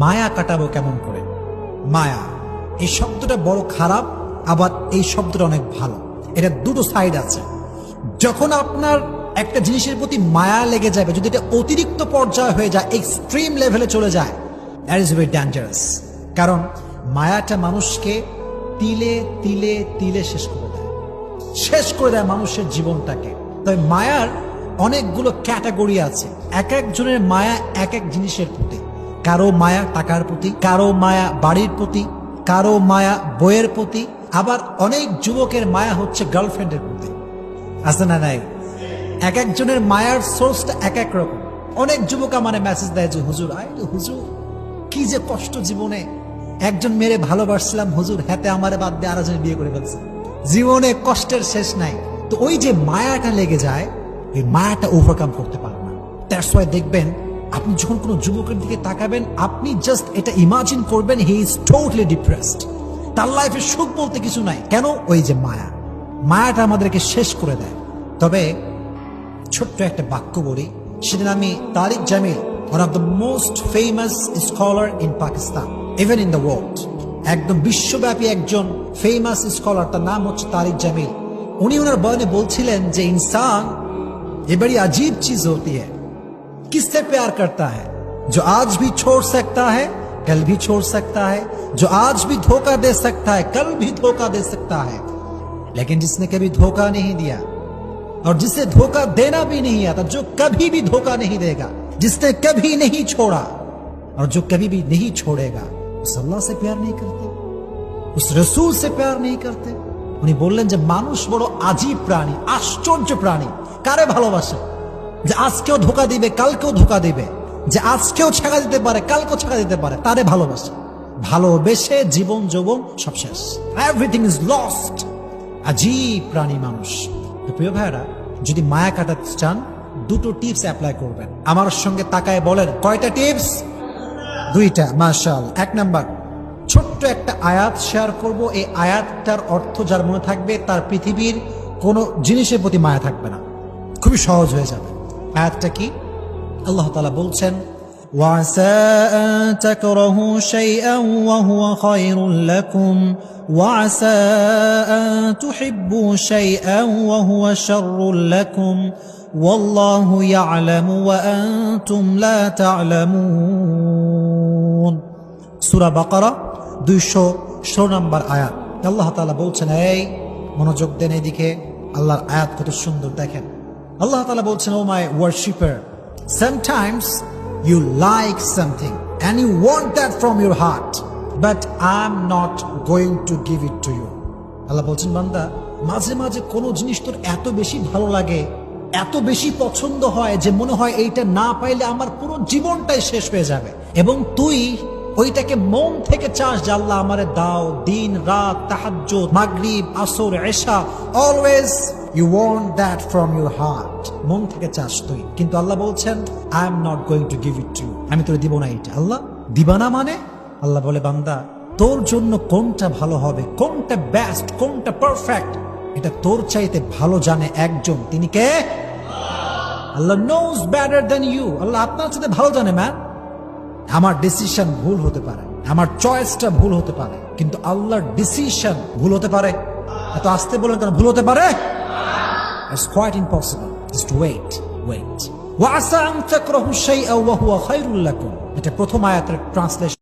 মায়া কাটাবো কেমন করে? মায়া, এই শব্দটা বড় খারাপ, আবার এই শব্দটা অনেক ভালো। এটা দুটো সাইড আছে। যখন আপনার একটা জিনিসের প্রতি মায়া লেগে যাবে, যদি এটা অতিরিক্ত পর্যায়ে হয়ে যায় এক্সট্রিম লেভেলে চলে যায় দ্যাট ইজ ভেরি ডেঞ্জারাস কারণ মায়াটা মানুষকে তিলে তিলে তিলে শেষ করে দেয়। শেষ করে দেয় মানুষের জীবনটাকে। তবে মায়ার অনেকগুলো ক্যাটাগরি আছে। এক একজনের মায়া এক এক জিনিসের প্রতি। কারও মায়া টাকার প্রতি, কারও মায়া বাড়ির প্রতি, কারও মায়া বইয়ের প্রতি, আবার অনেক যুবকের মায়া হচ্ছে গার্লফ্রেন্ডের প্রতি আছে না নাই? এক একজনের মায়ার সোর্সটা এক এক রকম। অনেক যুবক মানে মেসেজ দেয় যে, হুজুর আই হুজুর, কি যে কষ্ট জীবনে। একজন মেরে ভালোবাসছিলাম, হুজুর, হাতে আমারে বাদ দিয়ে আরেকজন বিয়ে করে ফেলছে। জীবনে কষ্টের শেষ নাই। তো ওই যে মায়াটা লেগে যায় ওই মায়াটা ওভারকাম করতে পারে না। দেখবেন আপনি যখন কোনো যুবকের দিকে তাকাবেন, আপনি জাস্ট এটা ইমাজিন করবেন হি ইজ টোটালি ডিপ্রেসড তার লাইফে সুখ বলতে কিছু নাই। কেন? ওই যে মায়া। মায়াটা আমাদেরকে শেষ করে দেয়। তবে ছোট্ট একটা বাক্য বলি। সেদিন আমি Tariq Jamil one of the most famous scholar in Pakistan even in the world একদম বিশ্বব্যাপী একজন ফেমাস স্কলার তার নাম হচ্ছে তারিক জামিল। উনি ওনার বয়নে বলছিলেন যে, ইনসান এবারই আজীব চিজ হতি किससे प्यार करता है जो आज भी छोड़ सकता है कल भी छोड़ सकता है जो आज भी धोखा दे सकता है कल भी धोखा दे सकता है लेकिन जिसने कभी धोखा नहीं दिया और जिसे धोखा देना भी नहीं आता जो कभी भी धोखा नहीं देगा जिसने कभी नहीं छोड़ा और जो कभी भी नहीं छोड़ेगा उस अल्लाह से प्यार नहीं करते उस रसूल से प्यार नहीं करते উনি বললেন যে মানুষ বড় আজীব প্রাণী আশ্চর্য প্রাণী কারে ভালোবাসে যে আজকেও ধোকা দিবে, কালকেও ধোকা দিবে। যে আজকেও ছেঁকা দিতে পারে, কালকেও ছেঁকা দিতে পারে, তারে ভালোবাসে। ভালোবেসে জীবন যৌবন সব শেষ। এভরিথিং ইজ লস্ট আজীব প্রাণী মানুষ। প্রিয় ভাইরা যদি মায়া কাটাতে চান, দুটো টিপস অ্যাপ্লাই করবেন। আমার সঙ্গে তাকায় বলেন, কয়টা টিপস দুইটা, মাশাল। এক নাম্বার, ছোট্ট একটা আয়াত শেয়ার করব। এই আয়াতটার অর্থ যার মনে থাকবে, তার পৃথিবীর কোনো জিনিসের প্রতি মায়া থাকবে না। খুবই সহজ হয়ে যাবে। আয়াতটা কি আল্লাহ তালা বলছেন وعسى أن تكرهوا شيئا وهو خير لكم وعسى أن تحبوا شيئا وهو شر لكم والله يعلم وأنتم لا تعلمون সুরা বাকারা দুইশো ষোলো নম্বর আয়াত আল্লাহ তালা বলছেন এই মনোযোগ দেন এদিকে আল্লাহর আয়াত কত সুন্দর দেখেন আল্লাহ তালা বলছেন, ও my worshipper sometimes you like something and you want that from your heart but I am not going to give it to you আল্লাহ বলছেন, বান্দা, মাঝে মাঝে কোনো জিনিস তোর এত বেশি ভালো লাগে, এত বেশি পছন্দ হয় যে মনে হয় এইটা না পাইলে আমার পুরো জীবনটাই শেষ হয়ে যাবে। এবং তুই ওইটাকে মন থেকে চাস যে আল্লাহ আমারে দাও, দিন, রাত তাহাজ্জ মাগরিব, আসর, এশা always you want that from your heart মন থেকে চাস তুই। কিন্তু আল্লাহ বলছেন I am not going to give it to আমি তোর দিব না এটা। আল্লাহ, দিবা না মানে? আল্লাহ বলে, বান্দা, তোর জন্য কোনটা ভালো হবে? কোনটা বেস্ট কোনটা পারফেক্ট এটা তোর চাইতে ভালো জানে একজন। তিনি কে? Allah knows better than you আল্লাহ আপনার সাথে ভালো জানে ম্যান আমার ডিসিশন ভুল হতে পারে। আমার চয়েসটা ভুল হতে পারে। কিন্তু আল্লাহর ডিসিশন ভুল হতে পারে। এত আসতে বলেন কেন ভুল হতে পারে? It's quite impossible. Just wait, wait. وَعَسَىٰ أَن تَكْرَهُوا شَيْئًا وَهُوَ خَيْرٌ لَكُمْ এটা প্রথম আয়াতের ট্রান্সলেশন